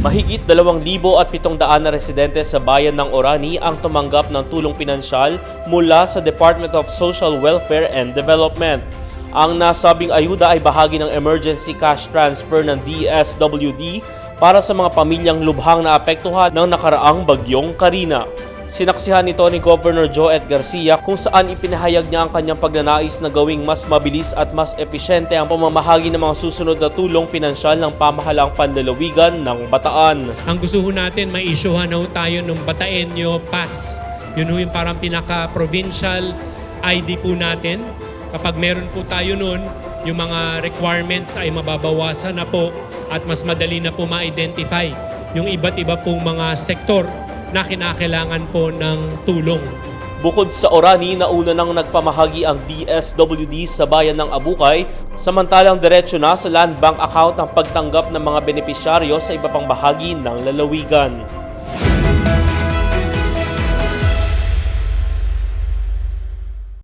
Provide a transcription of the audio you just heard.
Mahigit 2,700 na residente sa bayan ng Orani ang tumanggap ng tulong pinansyal mula sa Department of Social Welfare and Development. Ang nasabing ayuda ay bahagi ng emergency cash transfer ng DSWD para sa mga pamilyang lubhang naapektuhan ng nakaraang bagyong Karina. Sinaksihan nito ni Governor Joet Garcia kung saan ipinahayag niya ang kanyang pagnanais na gawing mas mabilis at mas episyente ang pamamahagi ng mga susunod na tulong pinansyal ng pamahalang panlalawigan ng Bataan. Ang gusto ho natin, may isyuhan ho tayo ng Bataenyo Pass. Yun ho yung parang pinaka-provincial ID po natin. Kapag meron po tayo nun, yung mga requirements ay mababawasan na po at mas madali na po ma-identify yung iba't iba pong mga sektor na kinakailangan po ng tulong. Bukod sa Orani, nauna nang nagpamahagi ang DSWD sa bayan ng Abukay, samantalang diretsyo na sa Land Bank account ang pagtanggap ng mga benepisyaryo sa iba pang bahagi ng lalawigan.